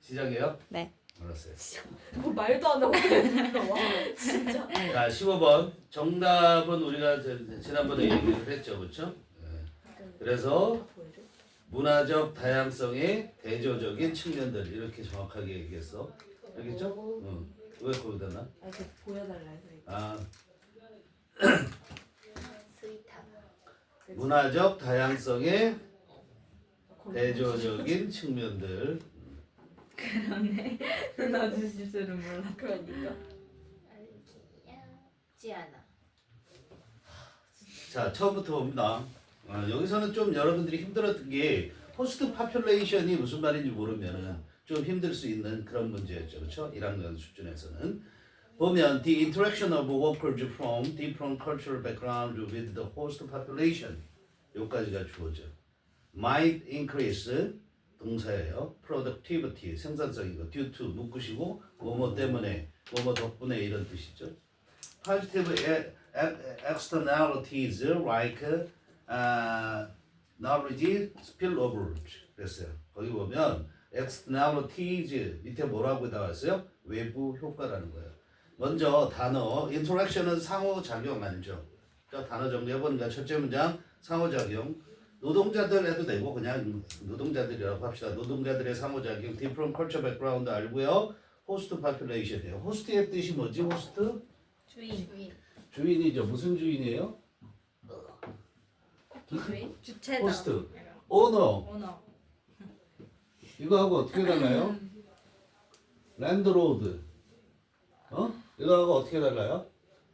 시작해요? 네. 알았어요. 뭐 말도 안 하고 와 진짜 자, 15번. 정답은 우리가 저- 지난번에 얘기를 했죠. 그렇죠? 그래서 보여줘 문화적 다양성의 대조적인 측면들 이렇게 정확하게 얘기했어. 알겠죠? 응. 왜 거기다 놔? 아 이렇게 보여달라 해서 이거 아, 문화적 다양성의 거기 대조적인 측면들. 그러네. 놔주실 줄은 몰라. 그러니까 지 않아. 자, 처음부터 봅니다. 아, 여기서는 좀 여러분들이 힘들었던 게 호스트 파퓰레이션이 무슨 말인지 모르면은 좀 힘들 수 있는 그런 문제였죠. 그렇죠? 1학년 수준에서는 보면 the interaction of workers from different cultural background with the host population 여기까지가 주어져. might increase 동사예요. productivity 생산성이고 due to 묶으시고 뭐뭐 때문에 뭐뭐 덕분에 이런 뜻이죠. positive e- e- externalities like uh, knowledge spillover 그랬어요. 거기 보면 externalities 밑에 뭐라고 나왔어요? 외부 효과라는 거예요. 먼저 단어 interaction은 상호작용 아니죠. 자 단어 정리해보니까 첫째 문장 상호작용 노동자들 해도 되고 그냥 노동자들이라고 합시다. 노동자들의 상호작용 different culture background 알고요. 호스트 population이에요. 호스트의 뜻이 뭐지? 호스트? 주인. 주인. 주인이죠. 무슨 주인이에요? 주인? 주체자. 호스트. 오너. 오너. 이거하고 어떻게 달라요? 랜드로드. 어? 이거하고 어떻게 달라요?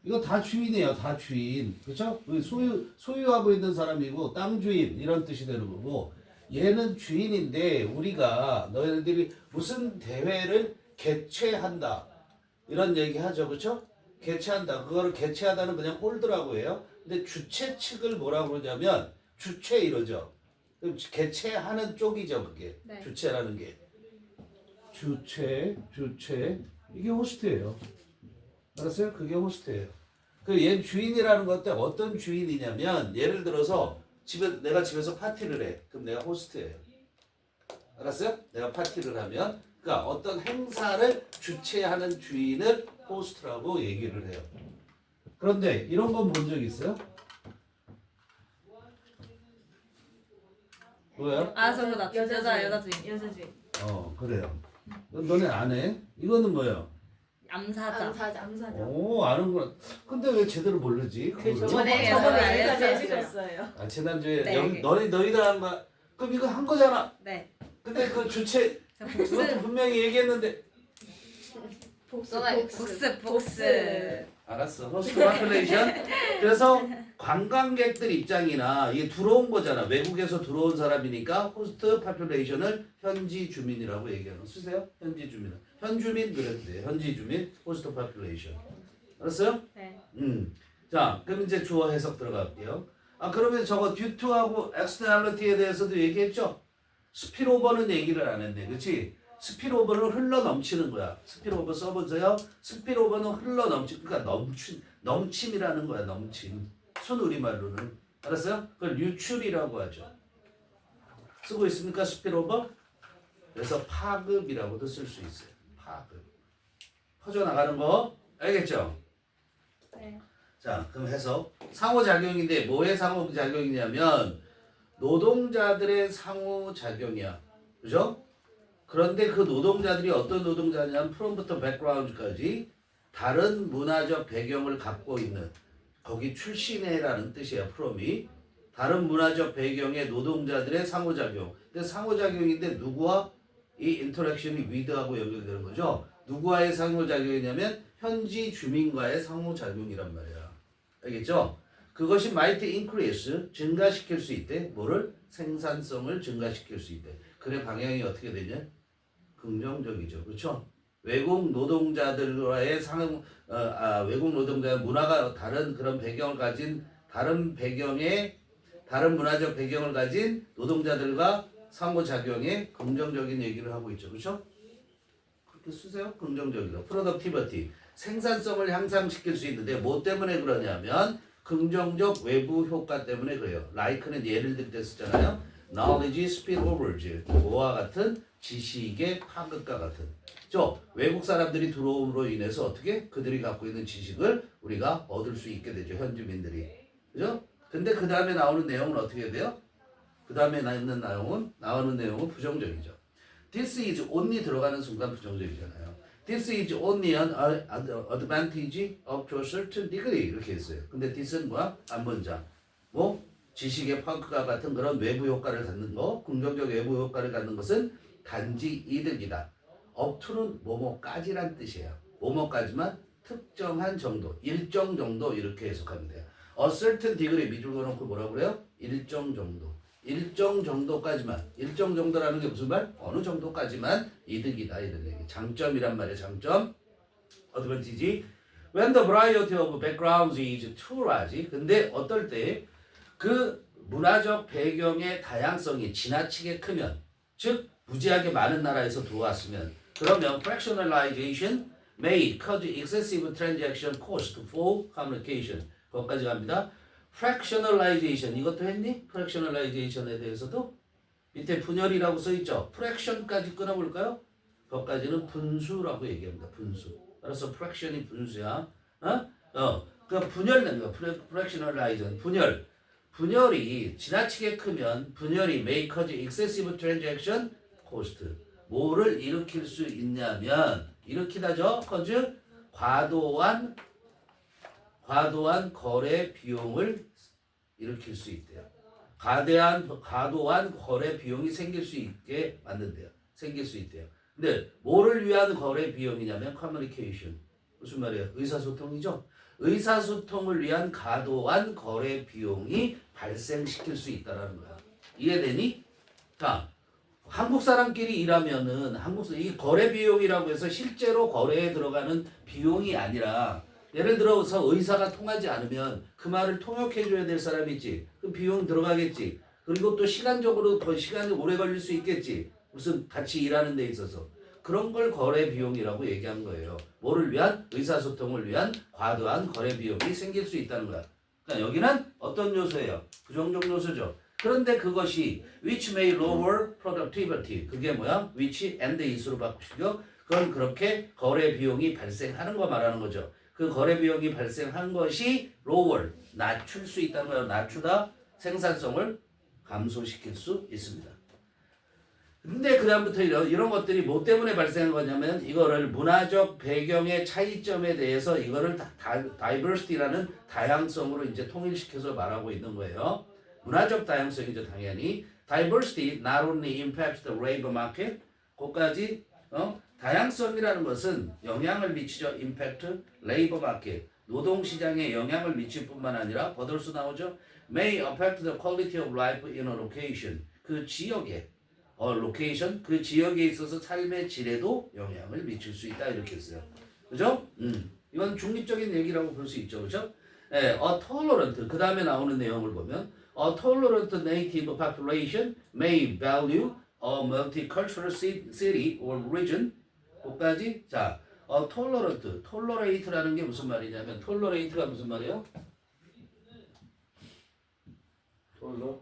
이거 다 주인이에요. 다 주인. 그렇죠? 소유 소유하고 있는 사람이고 땅 주인 이런 뜻이 되는 거고 얘는 주인인데 우리가 너희들이 무슨 대회를 개최한다. 이런 얘기 하죠. 그렇죠? 개최한다. 그거를 개최하다는 그냥 홀드라고 해요. 근데 주최 측을 뭐라고 그러냐면 주최 이러죠. 그럼 개최하는 쪽이죠, 그게. 네. 주최라는 게. 주최, 주최. 이게 호스트예요. 알았어요? 그게 호스트예요. 그얘 주인이라는 것때 어떤 주인이냐면 예를 들어서 집에 내가 집에서 파티를 해. 그럼 내가 호스트예요. 알았어요? 내가 파티를 하면 그러니까 어떤 행사를 주최하는 주인을 호스트라고 얘기를 해요. 그런데 이런 건 본 적 있어요? 뭐야? 아 저거다. 여자 주인. 여자 주인. 여자 주인 어 그래요. 너- 너네 안 해? 이거는 뭐야? 암사자. 암사자 암사자 오 아는구나. 근데 왜 제대로 모르지? 그 그거를? 저번에 저번에 알려주셨어요. 아 지난주에 네. 여기 너희 너희들 한 거. 그럼 이거 한 거잖아. 네. 근데 그 주체 자, 그것도 복습. 분명히 얘기했는데 복수 너가 복수 복습 복습. 알았어. 호스트 파퓰레이션. 그래서 관광객들 입장이나 이게 들어온 거잖아. 외국에서 들어온 사람이니까 호스트 파퓰레이션을 현지 주민이라고 얘기하는 거 쓰세요. 현지 주민. 현주민 돼. 현지 주민 호스트 파퓰레이션. 알았어요? 네. 음. 자, 그럼 이제 주어 해석 들어갈게요. 아, 그러면 저거 듀투하고 엑스터널리티에 대해서도 얘기했죠? 스피로버는 얘기를 안 했네. 그치? 스피로버는 흘러 넘치는 거야. 스피로버 써보세요. 스피로버는 흘러 넘치, 그러니까 넘치, 넘침이라는 거야. 넘침. 순 우리말로는. 알았어요? 그걸 유출이라고 하죠. 쓰고 있습니까? 스피로버? 그래서 파급이라고도 쓸 수 있어요. 파급. 퍼져나가는 거. 알겠죠? 네. 자, 그럼 해석. 상호작용인데 뭐의 상호작용이냐면 노동자들의 상호작용이야. 그죠? 그런데 그 노동자들이 어떤 노동자냐면 프롬부터 백그라운드까지 다른 문화적 배경을 갖고 있는 거기 출신해라는 뜻이야, 프롬이. 다른 문화적 배경의 노동자들의 상호작용. 근데 상호작용인데 누구와 이 인터랙션이 위드하고 연결되는 거죠. 누구와의 상호작용이냐면 현지 주민과의 상호작용이란 말이야. 알겠죠? 그것이 might increase 증가시킬 수 있대. 뭐를 생산성을 증가시킬 수 있대. 그래 방향이 어떻게 되냐? 긍정적이죠. 그렇죠? 외국 노동자들과의 상 어, 아, 외국 노동자 문화가 다른 그런 배경을 가진 다른 배경의 다른 문화적 배경을 가진 노동자들과 상호작용에 긍정적인 얘기를 하고 있죠. 그렇죠? 그렇게 쓰세요. 긍정적이다. productivity 생산성을 향상시킬 수 있는데 뭐 때문에 그러냐면 긍정적 외부 효과 때문에 그래요. like는 예를 들 때 쓰잖아요. Knowledge spillovers 뭐와 같은 지식의 파급과 같은 저 외국 사람들이 들어옴으로 인해서 어떻게 그들이 갖고 있는 지식을 우리가 얻을 수 있게 되죠 현지민들이 그죠? 근데 그 다음에 나오는 내용은 어떻게 돼요? 그 다음에 나오는 내용은 나오는 내용은 부정적이죠. This is only 들어가는 순간 부정적이잖아요. This is only an advantage to a certain degree 이렇게 했어요. 근데 this는 뭐야? 안문장. 뭐 지식의 파크가 같은 그런 외부 효과를 갖는 거, 긍정적 외부 효과를 갖는 것은 단지 이득이다. to는 뭐뭐까지란 뜻이에요. 뭐뭐까지만 특정한 정도, 일정 정도 이렇게 해석하면 돼요. a certain 밑줄 그어놓고 뭐라고 그래요? 일정 정도. 일정 정도까지만 일정 정도라는 게 무슨 말? 어느 정도까지만 이득이다 이런 얘기. 장점이란 말이에요. 장점. 어드밴티지. When the variety of backgrounds is too large. 근데 어떨 때 그 문화적 배경의 다양성이 지나치게 크면 즉 무지하게 많은 나라에서 들어왔으면 그러면 fractionalization may cause excessive transaction cost for communication. 거기까지 갑니다. fractionalization 이것도 했니? fractionalization에 대해서도 밑에 분열이라고 써 있죠. fraction까지 끊어볼까요? 거기까지는 분수라고 얘기합니다. 분수. 따라서 fraction이 분수야. 어? 어. 그 분열된 거. fractionalization. 분열. 분열이 지나치게 크면 분열이 cause excessive transaction cost. 뭐를 일으킬 수 있냐면 일으키다죠. cause 과도한 과도한 거래 비용을 일으킬 수 있대요. 과대한 과도한 거래 비용이 생길 수 있게 만든대요. 생길 수 있대요. 근데 뭐를 위한 거래 비용이냐면 커뮤니케이션. 무슨 말이에요? 의사소통이죠. 의사소통을 위한 과도한 거래 비용이 발생시킬 수 있다라는 거야. 이해되니? 자, 한국 사람끼리 일하면은 한국 사- 이 거래 비용이라고 해서 실제로 거래에 들어가는 비용이 아니라 예를 들어서 의사가 통하지 않으면 그 말을 통역해 줘야 될 사람이 있지. 그 비용 들어가겠지. 그리고 또 시간적으로 더 시간이 오래 걸릴 수 있겠지. 무슨 같이 일하는 데 있어서. 그런 걸 거래 비용이라고 얘기한 거예요. 뭐를 위한? 의사소통을 위한 과도한 거래 비용이 생길 수 있다는 거야. 그러니까 여기는 어떤 요소예요? 부정적 요소죠. 그런데 그것이 which may lower productivity 그게 뭐야? which and is로 바꾸시고 그건 그렇게 거래 비용이 발생하는 거 말하는 거죠. 그 거래 비용이 발생한 것이 lower 낮출 수 있다는 거예요. 낮추다 생산성을 감소시킬 수 있습니다. 근데 그다음부터 이런, 이런 것들이 뭐 때문에 발생한 거냐면 이거를 문화적 배경의 차이점에 대해서 이거를 다, 다, 다이버시티라는 다양성으로 이제 통일시켜서 말하고 있는 거예요. 문화적 다양성이죠 당연히. Diversity not only impacts the labor market, 그까지 어? 다양성이라는 것은 영향을 미치죠. impact labor market 노동 시장에 영향을 미칠 뿐만 아니라 버들수 나오죠. may affect the quality of life in a location 그 지역에 어 로케이션 그 지역에 있어서 삶의 질에도 영향을 미칠 수 있다 이렇게 했어요. 그죠? 음. 이건 중립적인 얘기라고 볼 수 있죠. 그죠? 예, a tolerant 그 다음에 나오는 내용을 보면 a tolerant native population may value a multicultural ci- city or region 끝까지 자, 어, tolerant, tolerate라는 게 무슨 말이냐면 tolerate가 무슨 말이에요? 톨러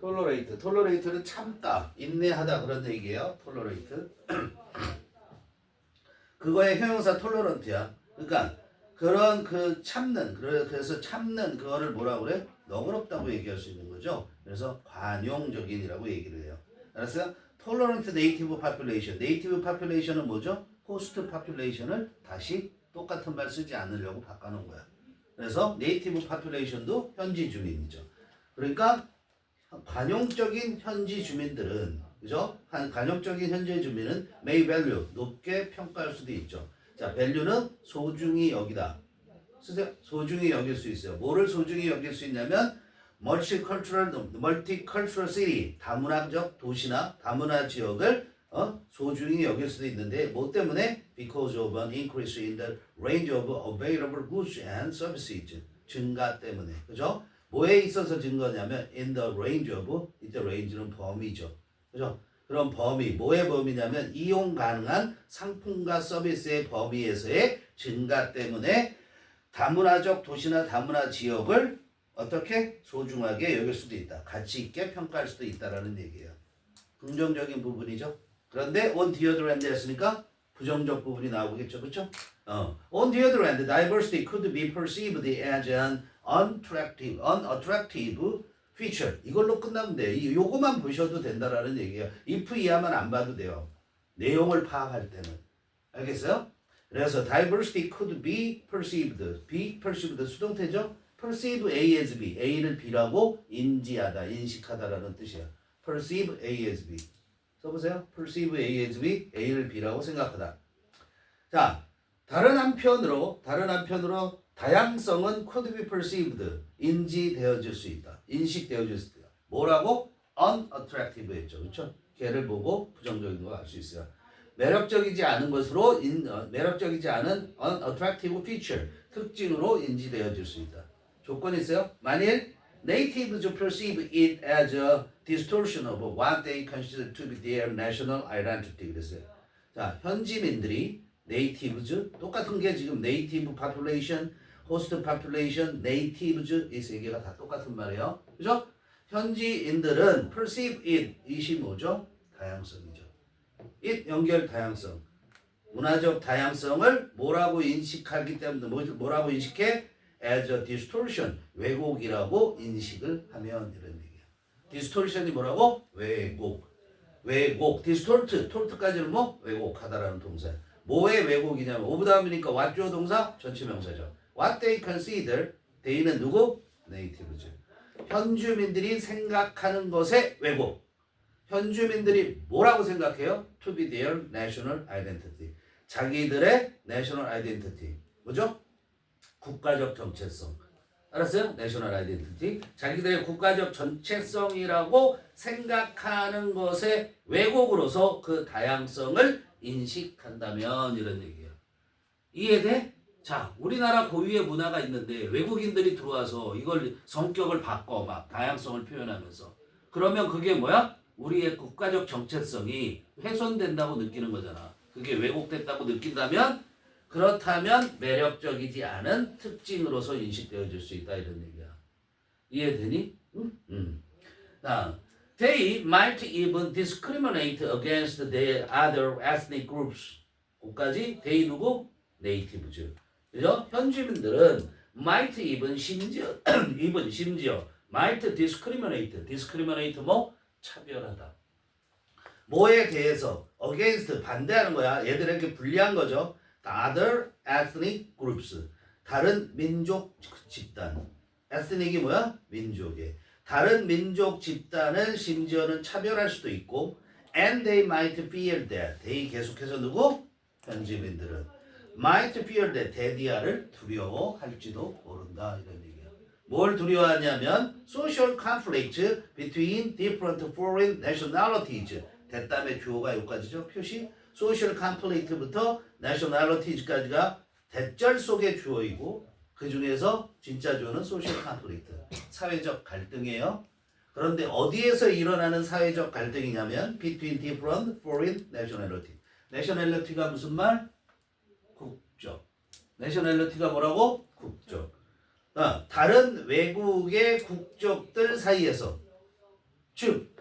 톨러레이트. 톨러레이트는 참다, 인내하다 그런 얘기예요. 톨러레이트. 그거의 형용사 톨러런트야. 그러니까 그런 그 참는 그래- 그래서 참는 그거를 뭐라 그래? 너그럽다고 얘기할 수 있는 거죠. 그래서 관용적인이라고 얘기를 해요. 알았어요? 톨러런트 네이티브 파퓰레이션. 네이티브 파퓰레이션은 뭐죠? 호스트 파퓰레이션을 다시 똑같은 말 쓰지 않으려고 바꿔놓은 거야. 그래서 네이티브 파퓰레이션도 현지 주민이죠. 그러니까 관용적인 현지 주민들은 그죠? 한 관용적인 현지 주민은 may value 높게 평가할 수도 있죠. 자, value는 소중히 여기다. 쓰세요. 소중히 여길 수 있어요. 뭐를 소중히 여길 수 있냐면 multicultural multicultural city 다문화적 도시나 다문화 지역을 어? 소중히 여길 수도 있는데 뭐 때문에 because of an increase in the range of available goods and services 증가 때문에 그죠? 뭐에 있어서 증거냐면 in the range of 이때 range는 범위죠. 그죠? 그럼 범위 뭐의 범위냐면 이용 가능한 상품과 서비스의 범위에서의 증가 때문에 다문화적 도시나 다문화 지역을 어떻게 소중하게 여길 수도 있다. 가치 있게 평가할 수도 있다라는 얘기예요. 긍정적인 부분이죠. 그런데 on the other hand 했으니까 부정적 부분이 나오겠죠. 그렇죠? 어. On the other hand, diversity could be perceived as an unattractive, unattractive feature. 이걸로 끝나면 돼. 이 요거만 보셔도 된다라는 얘기예요. if 이하만 안 봐도 돼요. 내용을 파악할 때는. 알겠어요? 그래서 diversity could be perceived. be perceived 수동태죠? perceive A as B. A를 B라고 인지하다, 인식하다라는 뜻이야. perceive A as B. 써보세요. perceive A as B. A를 B라고 생각하다. 자, 다른 한편으로 다른 한편으로 다양성은 could be perceived 인지되어질 수 있다. 인식되어질 수 있다. 뭐라고? unattractive 했죠. 그렇죠? 걔를 보고 부정적인 거알수 있어요. 매력적이지 않은 것으로 인, 어, 매력적이지 않은 unattractive feature 특징으로 인지되어질 수 있다. 조건이 있어요. 만일 natives perceive it as a distortion of what they consider to be their national identity 그랬어요. 자, 현지민들이 natives 똑같은 게 지금 native population, host population, natives 이세 개가 다 똑같은 말이에요. 그죠? 현지인들은 perceive it 이시 뭐죠? 다양성이죠. it 연결 다양성. 문화적 다양성을 뭐라고 인식하기 때문에 뭐- 뭐라고 인식해? as a distortion 왜곡이라고 인식을 하면 이런 얘기야. distortion이 뭐라고? 왜곡. 왜곡. distort. tort까지는 뭐? 왜곡하다라는 동사. 뭐의 왜곡이냐면 오브 다음이니까 what 주어 동사 전체 명사죠. what they consider they는 누구? native죠. 현주민들이 생각하는 것의 왜곡. 현주민들이 뭐라고 생각해요? To be their national identity. 자기들의 national identity. 뭐죠? 국가적 정체성. 알았어요? national identity. 자기들의 국가적 정체성이라고 생각하는 것의 왜곡으로서 그 다양성을 인식한다면 이런 얘기예요. 이해돼? 자, 우리나라 고유의 문화가 있는데 외국인들이 들어와서 이걸 성격을 바꿔 막 다양성을 표현하면서 그러면 그게 뭐야? 우리의 국가적 정체성이 훼손된다고 느끼는 거잖아. 그게 왜곡됐다고 느낀다면 그렇다면 매력적이지 않은 특징으로서 인식되어질 수 있다 이런 얘기야. 이해되니? 응? 응. 자, they might even discriminate against the other ethnic groups. 거기까지 they 누구? natives. 그죠? 현지민들은 might even 심지어 even 심지어 might discriminate. discriminate 뭐 차별하다. 뭐에 대해서 against 반대하는 거야. 얘들에게 불리한 거죠. The other ethnic groups. 다른 민족 집단. ethnic이 뭐야? 민족에. 다른 민족 집단을 심지어는 차별할 수도 있고 and they might fear that. they 계속해서 누구? 현지민들은 might fear that 데디아를 두려워할지도 모른다 이런 얘기야. 뭘 두려워하냐면 social conflict between different foreign nationalities. 대담의 주어가 여기까지죠. 표시 social conflict부터 nationalities까지가 대절 속의 주어이고 그 중에서 진짜 주어는 social conflict. 사회적 갈등이에요. 그런데 어디에서 일어나는 사회적 갈등이냐면 between different foreign nationality. nationality가 무슨 말? 국적. nationality가 뭐라고? 국적. 아, 다른 외국의 국적들 사이에서 즉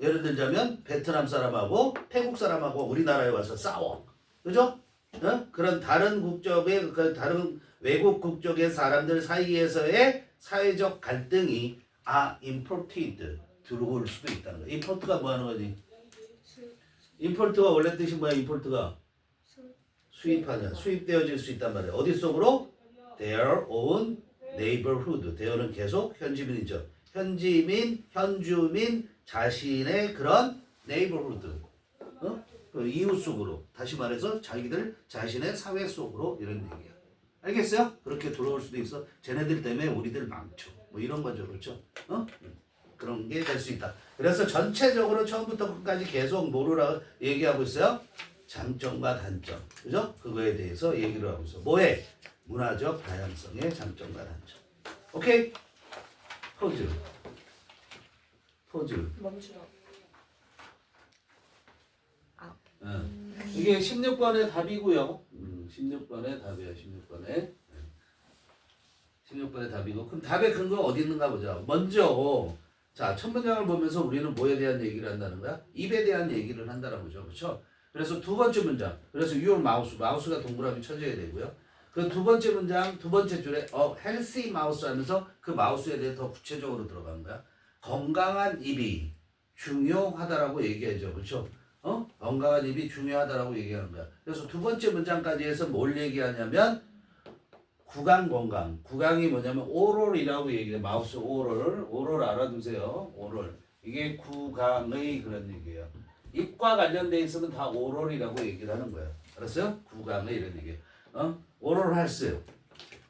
예를 들자면 베트남 사람하고 태국 사람하고 우리나라에 와서 싸워. 그죠? 어? 그런 다른 국적의 그 다른 외국 국적의 사람들 사이에서의 사회적 갈등이 아 imported 들어올 수도 있다는 거야. import가 뭐 하는 거지? import가 원래 뜻이 뭐야? import가 수입하냐, 수입되어질 수 있단 말이야. 어디 속으로? Their own neighborhood. their는 계속 현지민이죠. 현지민, 현주민 자신의 그런 neighborhood. 어? 그 이웃 속으로. 다시 말해서 자기들 자신의 사회 속으로 이런 얘기야. 알겠어요? 그렇게 들어올 수도 있어. 쟤네들 때문에 우리들 망쳐. 뭐 이런 거죠. 그렇죠? 어? 그런 게 될 수 있다. 그래서 전체적으로 처음부터 끝까지 계속 뭐라 얘기하고 있어요? 장점과 단점. 그죠? 그거에 대해서 얘기를 하고 있어. 뭐에? 문화적 다양성의 장점과 단점. 오케이? 포즈. 포즈. 멈추라. 응. 이게 16번의 답이고요. 음, 16번의 답이야. 16번에. 16번의 답이고 그럼 답의 근거가 어디 있는가 보자. 먼저 자, 첫 문장을 보면서 우리는 뭐에 대한 얘기를 한다는 거야? 입에 대한 얘기를 한다는 거죠. 그렇죠? 그래서 두 번째 문장. 그래서 your mouse, 마우스가 동그라미 쳐져야 되고요. 그 두 번째 문장, 두 번째 줄에 어, healthy mouse 하면서 그 마우스에 대해 더 구체적으로 들어간 거야. 건강한 입이 중요하다라고 얘기하죠. 그렇죠? 어? 건강한 입이 중요하다라고 얘기하는 거야. 그래서 두 번째 문장까지 해서 뭘 얘기하냐면 구강 건강. 구강이 뭐냐면 오롤이라고 얘기해요. 마우스 오롤. 오롤 알아두세요. 오롤. 이게 구강의 그런 얘기예요. 입과 관련돼 있으면 다 오롤이라고 얘기를 하는 거예요. 알았어요? 구강의 이런 얘기. 어? 오롤 헬스.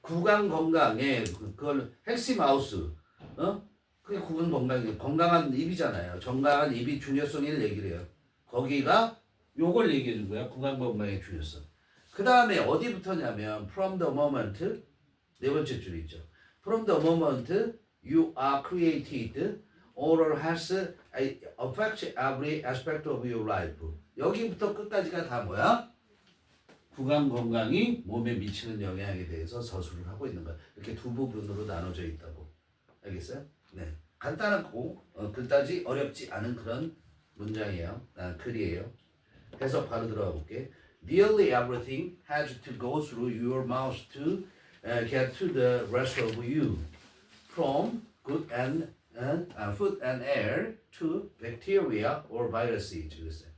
구강 건강에 그- 그걸 헬시 마우스. 어? 그게 구강 건강이 건강한 입이잖아요. 건강한 입이 중요성을 얘기를 해요. 거기가 요걸 얘기해 준 거야. 구강 건강의 중요성. 그 다음에 어디부터냐면 from the moment 네 번째 줄 있죠. From the moment you are created, oral has affect every aspect of your life. 여기부터 끝까지가 다 뭐야? 구강 건강이 몸에 미치는 영향에 대해서 서술을 하고 있는 거야. 이렇게 두 부분으로 나눠져 있다고. 알겠어요? 네. 간단하고 어, 그다지 어렵지 않은 그런 문장이에요. 아, 글이에요. 해석 바로 들어가 볼게. Nearly everything has to go through your mouth to uh, get to the rest of you, from good and uh, uh, food and air to bacteria or viruses. 그랬어요.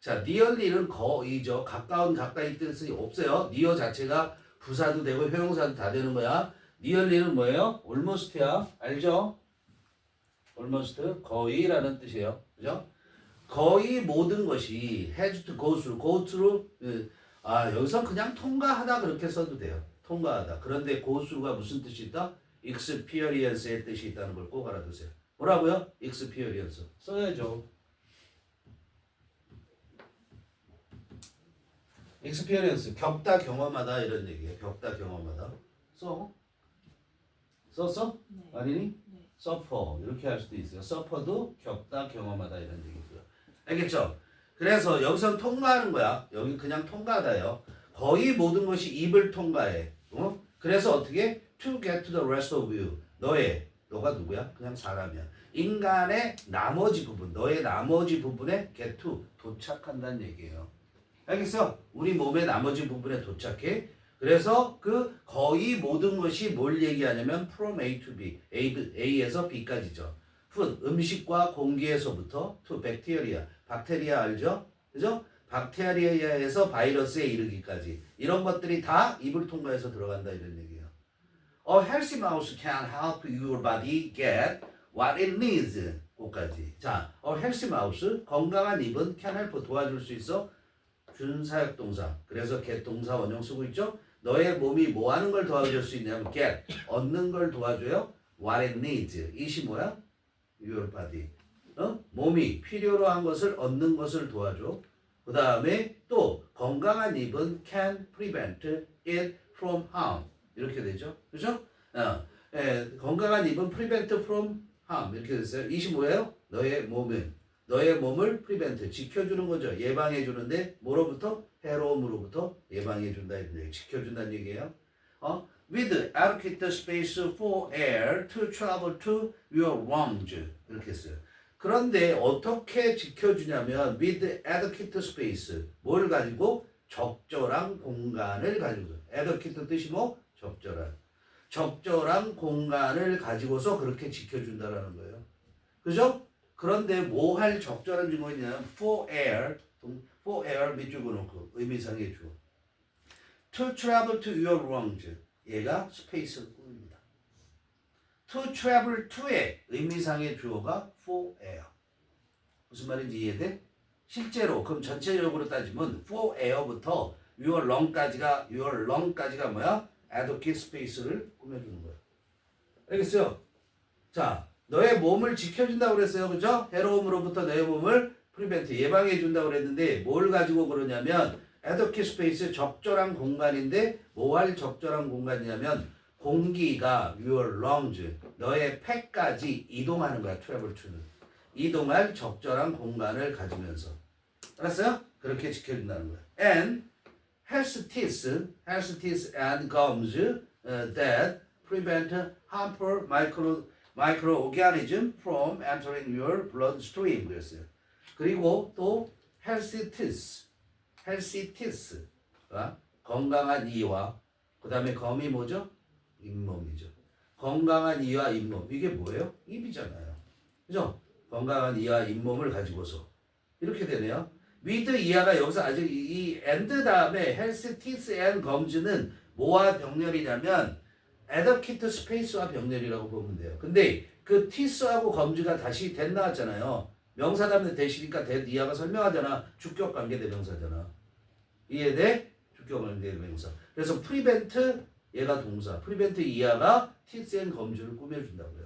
자, nearly는 거의죠. 가까운 가까이 뜻이 없어요. near 자체가 부사도 되고 형용사도 다 되는 거야. nearly는 뭐예요? almost야. 알죠? almost 거의라는 뜻이에요. 그죠? 거의 모든 것이 has to go through, go through 예. 아 여기서 그냥 통과하다 그렇게 써도 돼요. 통과하다. 그런데 go through가 무슨 뜻이 있다? experience의 뜻이 있다는 걸 꼭 알아두세요. 뭐라고요? experience 써야죠. experience 겪다 경험하다 이런 얘기예요. 겪다 경험하다. 써? 썼어? 네. 아니니? 네. suffer 이렇게 할 수도 있어요. suffer도 겪다 경험하다 이런 얘기고요. 알겠죠? 그래서 여기서 통과하는 거야. 여기 그냥 통과하다요. 거의 모든 것이 입을 통과해. 어? 그래서 어떻게 to get to the rest of you 너의 너가 누구야? 그냥 사람이야. 인간의 나머지 부분, 너의 나머지 부분에 get to 도착한다는 얘기예요. 알겠어? 우리 몸의 나머지 부분에 도착해. 그래서 그 거의 모든 것이 뭘 얘기하냐면 from A to B, A, A에서 B까지죠. food, 음식과 공기에서부터 to bacteria, 박테리아 알죠? 그죠? 박테리아에서 바이러스에 이르기까지 이런 것들이 다 입을 통과해서 들어간다 이런 얘기예요. A healthy mouse can help your body get what it needs. 거기까지. 자, a healthy mouse 건강한 입은 can help 도와줄 수 있어. 준사역 동사. 그래서 get 동사 원형 쓰고 있죠. 너의 몸이 뭐 하는 걸 도와줄 수 있냐면 get 얻는 걸 도와줘요. what it needs. 이시 뭐야? your body. 어? 몸이 필요로 한 것을 얻는 것을 도와줘. 그 다음에 또 건강한 입은 can prevent it from harm. 이렇게 되죠. 그죠? 어, 예, 건강한 입은 prevent from harm. 이렇게 됐어요. 이시 뭐예요? 너의 몸은 너의 몸을 prevent 지켜주는 거죠. 예방해 주는데 뭐로부터 해로움으로부터 예방해 준다 얘기. 지켜준다는 얘기예요. 어? With adequate space for air to travel to your lungs 이렇게 했어요. 그런데 어떻게 지켜주냐면 with adequate space 뭘 가지고 적절한 공간을 가지고 adequate 뜻이 뭐 적절한 적절한 공간을 가지고서 그렇게 지켜준다라는 거예요. 그죠? 그런데 뭐 할 적절한 주어냐면 for air, 동- for air 밑줄고 놓고 의미상의 주어. To travel to your lungs. 얘가 스페이스를 꾸밉니다. To travel to의 의미상의 주어가 for air. 무슨 말인지 이해돼? 실제로 그럼 전체적으로 따지면 for air부터 your lung까지가 your lung까지가 뭐야? adequate space를 꾸며주는 거야. 알겠어요? 자, 너의 몸을 지켜준다고 그랬어요. 그죠? 해로움으로부터 너의 몸을 프리벤트 예방해 준다고 그랬는데 뭘 가지고 그러냐면 에더키 스페이스 적절한 공간인데 뭐 할 적절한 공간이냐면 공기가 your lungs 너의 폐까지 이동하는 거야. travel to는 이동할 적절한 공간을 가지면서 알았어요? 그렇게 지켜준다는 거야. and health teeth, health teeth and gums uh, that prevent harmful micro microorganism from entering your bloodstream 그랬어요. 그리고 또 healthy teeth, healthy teeth, 어? 건강한 이와 그 다음에 검이 뭐죠? 잇몸이죠. 건강한 이와 잇몸 이게 뭐예요? 입이잖아요. 그죠? 건강한 이와 잇몸을 가지고서 이렇게 되네요. 위드 이하가 여기서 아직 이 and 다음에 health, teeth and gums는 뭐와 병렬이냐면 adequate space와 병렬이라고 보면 돼요. 근데 그 teeth하고 gums가 다시 된 나왔잖아요. 명사 다음에 대시니까 된 이하가 설명하잖아. 주격 관계 대명사잖아. 이해돼? 주격 관계 대명사. 그래서 prevent 얘가 동사, prevent 이하가 and gums를 꾸며준다고요.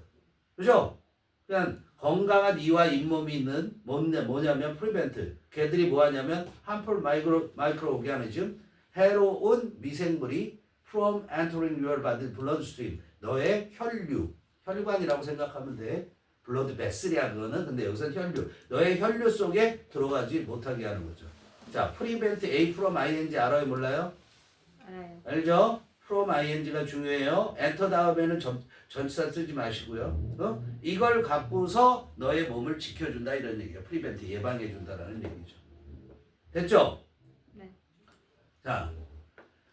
그죠? 그냥 건강한 이와 잇몸이 있는 뭐냐, 뭐냐면 prevent 걔들이 뭐하냐면 harmful micro, microorganism 해로운 미생물이 from entering your body bloodstream 너의 혈류 혈관이라고 생각하면 돼 blood vessel이야 그거는 근데 여기서 혈류 너의 혈류 속에 들어가지 못하게 하는 거죠 자 prevent A from ing 알아요 몰라요? 알아요. 알죠? From ing가 중요해요. enter 다음에는 전, 전치사 쓰지 마시고요. 어? 이걸 갖고서 너의 몸을 지켜준다 이런 얘기예요. prevent 예방해준다라는 얘기죠. 됐죠? 네. 자,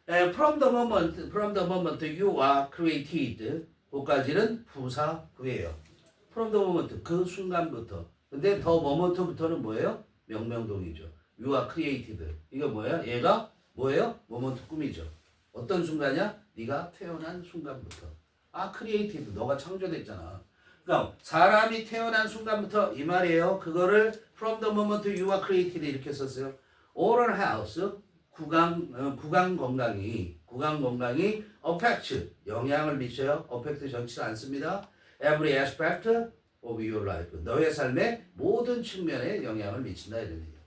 에, from the moment, from the moment you are created, 그까지는 부사구예요. from the moment 그 순간부터. 근데 더 moment부터는 뭐예요? 명명동이죠. you are created. 이거 뭐야? 얘가 뭐예요? moment 꿈이죠. 어떤 순간이야? 네가 태어난 순간부터. 아, 크리에이티브. 너가 창조됐잖아. 그러니까 사람이 태어난 순간부터 이 말이에요. 그거를 from the moment you are created 이렇게 썼어요. oral health 구강 어, 구강 건강이 구강 건강이 affect 영향을 미쳐요. affect 전치를 안 씁니다. every aspect of your life 너의 삶의 모든 측면에 영향을 미친다 이런 얘기예요.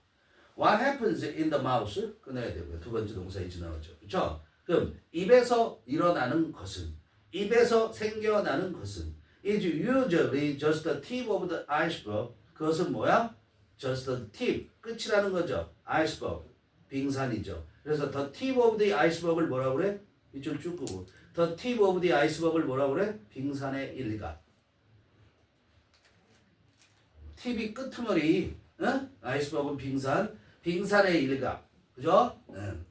What happens in the mouth 끊어야 되고요. 두 번째 동사 이제 나오죠. 그렇죠? 그럼 입에서 일어나는 것은 입에서 생겨나는 것은 is usually just the tip of the iceberg. 그것은 뭐야? just the tip 끝이라는 거죠. iceberg 빙산이죠. 그래서 the tip of the iceberg을 뭐라 그래? 이쪽 쭉 끄고 the tip of the iceberg을 뭐라 그래? 빙산의 일각. 팁이 끄트머리, 응? 아이스버그는 빙산, 빙산의 일각, 그죠? 응.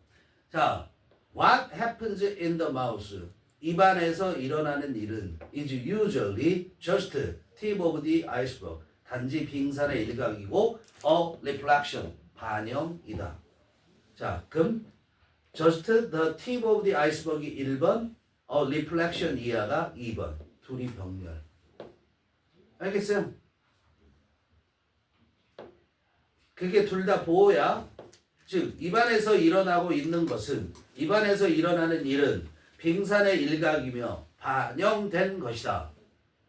자, what happens in the mouth? 입안에서 일어나는 일은 is usually just tip of the iceberg. 단지 빙산의 일각이고 a reflection, 반영이다. 자, 그럼 just the tip of the iceberg이 1번, a reflection 이하가 2번. 둘이 병렬. 알겠어요? 그게 둘 다 보호야. 즉 입안에서 일어나고 있는 것은 입안에서 일어나는 일은 빙산의 일각이며 반영된 것이다.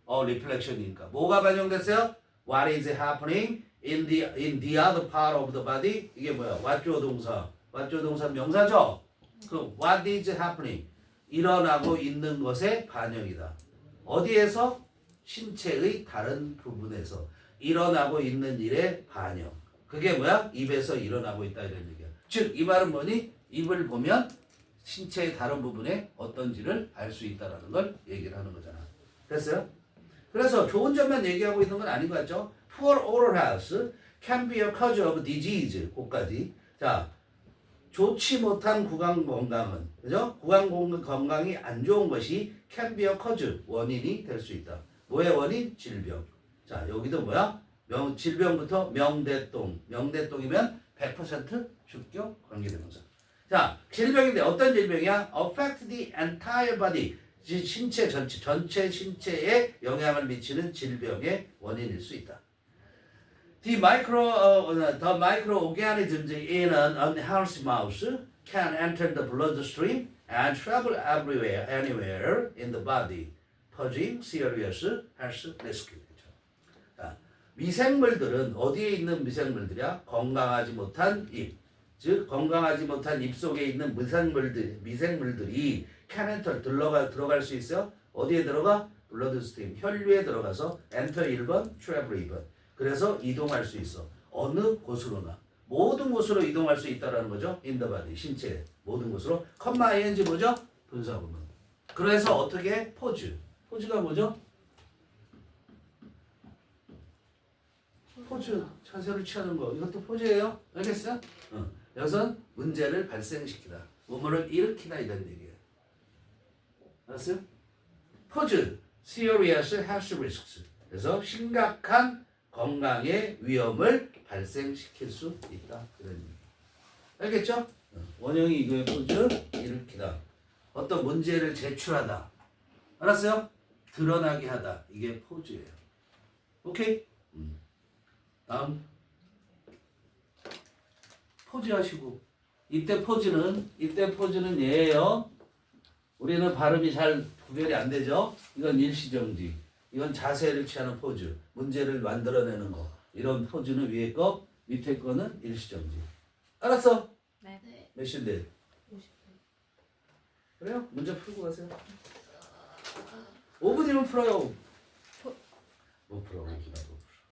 어, 리플렉션이니까 뭐가 반영됐어요? What is happening in the in the other part of the body? 이게 뭐야? 왓조 동사. 왓조 동사 명사죠. 그 what is happening? 일어나고 있는 것의 반영이다. 어디에서? 신체의 다른 부분에서 일어나고 있는 일의 반영. 그게 뭐야? 입에서 일어나고 있다 이런 얘기야. 즉, 이 말은 뭐니? 입을 보면 신체의 다른 부분에 어떤지를 알 수 있다라는 걸 얘기를 하는 거잖아. 됐어요? 그래서 좋은 점만 얘기하고 있는 건 아닌 것 같죠? Poor oral health can be a cause of disease. 거기까지. 자, 좋지 못한 구강 건강은, 그죠? 구강 건- 건강이 안 좋은 것이 can be a cause, 원인이 될 수 있다. 뭐의 원인? 질병. 자, 여기도 뭐야? 명, 질병부터 명대똥. 명대똥이면 100% 주격 관계대명사. 자, 질병인데 어떤 질병이야? affect the entire body. 지- 신체 전체, 전체 신체에 영향을 미치는 질병의 원인일 수 있다. The micro, uh, the microorganisms in an unhealthy mouse can enter the bloodstream and travel everywhere, anywhere in the body, posing serious health risk. 자, 미생물들은 어디에 있는 미생물들이야? 건강하지 못한 입. 즉 건강하지 못한 입 속에 있는 미생물들 미생물들이 캐넨털 들어가 들어갈 수 있어요. 어디에 들어가? 블러드 스트림 혈류에 들어가서 엔터 1번, 트래블 2번. 그래서 이동할 수 있어. 어느 곳으로나 모든 곳으로 이동할 수 있다라는 거죠. 인더바디 신체 모든 곳으로. 컴마 ing 뭐죠? 분사 부분. 그래서 어떻게 포즈? 포즈가 뭐죠? 포즈 자세를 취하는 거 이것도 포즈예요. 알겠어요? 어. 여기선 문제를 발생시키다, 우물을 일으키다 이런 얘기예요. 알았어요? 포즈 serious health risks. 그래서 심각한 건강의 위험을 발생시킬 수 있다 이런 얘기. 알겠죠? 어. 원형이 이거의 포즈 일으키다. 어떤 문제를 제출하다. 알았어요? 드러나게 하다. 이게 포즈예요. 오케이? 음. 다음. 포즈 하시고. 이때 포즈는, 이때 포즈는 얘예요. 우리는 발음이 잘 구별이 안 되죠? 이건 일시정지. 이건 자세를 취하는 포즈. 문제를 만들어내는 거. 이런 포즈는 위에 거, 밑에 거는 일시정지. 알았어? 네. 몇 시인데? 그래요? 문제 풀고 가세요. 5분이면 풀어요. 못 풀어. 못 풀어.